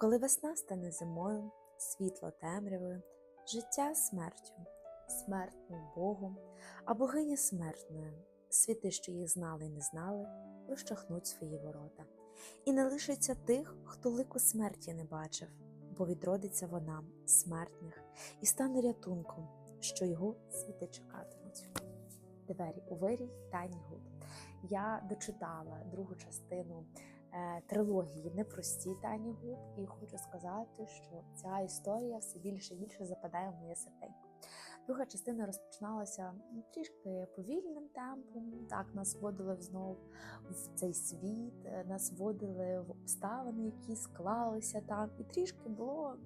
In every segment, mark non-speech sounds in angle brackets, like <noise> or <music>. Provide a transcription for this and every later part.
Коли весна стане зимою, світло темрявою, життя смертю, смертну Богом, а богиня смертною, світи, що їх знали і не знали, розчахнуть свої ворота. І не лишиться тих, хто лику смерті не бачив, бо відродиться вона смертних і стане рятунком, що його світи чекатимуть. Двері у вирій Тані Гуд. Я дочитала другу частину трилогії Непрості Тані Гуд, і хочу сказати, що ця історія все більше і більше западає в моє серденько. Друга частина розпочиналася ну, трішки повільним темпом. Так, нас вводили знову в цей світ, е, нас вводили в обставини, які склалися там, і трішки було,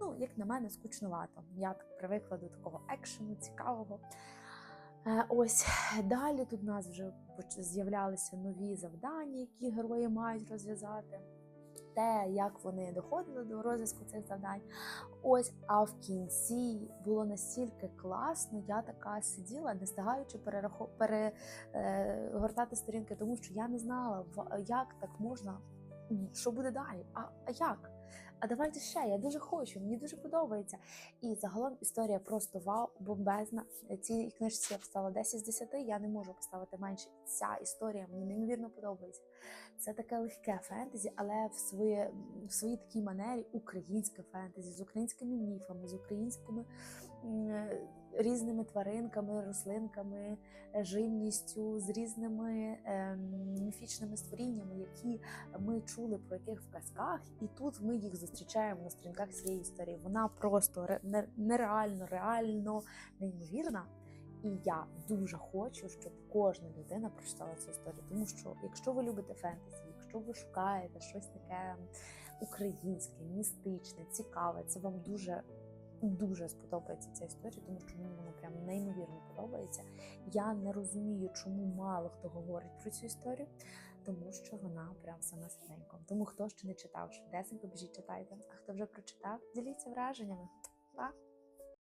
ну, як на мене, скучновато. Я так привикла до такого екшену, цікавого. Е, Ось <sighs> далі тут у нас вже з'являлися нові завдання, які герої мають розв'язати. Те, як вони доходили до розв'язку цих завдань. Ось, а в кінці було настільки класно, я така сиділа, не перерахо... перегортати сторінки, тому що я не знала, як так можна, що буде далі. А, а як? А давайте ще, я дуже хочу, мені дуже подобається. І загалом історія просто вау, бомбезна. Цій книжці я поставила 10 з 10, я не можу поставити менше. Ця історія мені неймовірно подобається. Це таке легке фентезі, але в, своє, в своїй такій манері українське фентезі з українськими міфами, з українськими різними тваринками, рослинками, живністю, з різними ем, міфічними створіннями, які ми чули про яких в казках, і тут ми їх зустрічаємо на сторінках цієї історії. Вона просто ре- нереально, реально неймовірна. І я дуже хочу, щоб кожна людина прочитала цю історію. Тому що, якщо ви любите фентезі, якщо ви шукаєте щось таке українське, містичне, цікаве, це вам дуже. Дуже сподобається ця історія, тому що мені вона прям неймовірно подобається. Я не розумію, чому мало хто говорить про цю історію, тому що вона прям сама серденько. Тому хто ще не читав, швидесенько біжіть читайте. А хто вже прочитав, діліться враженнями. Па!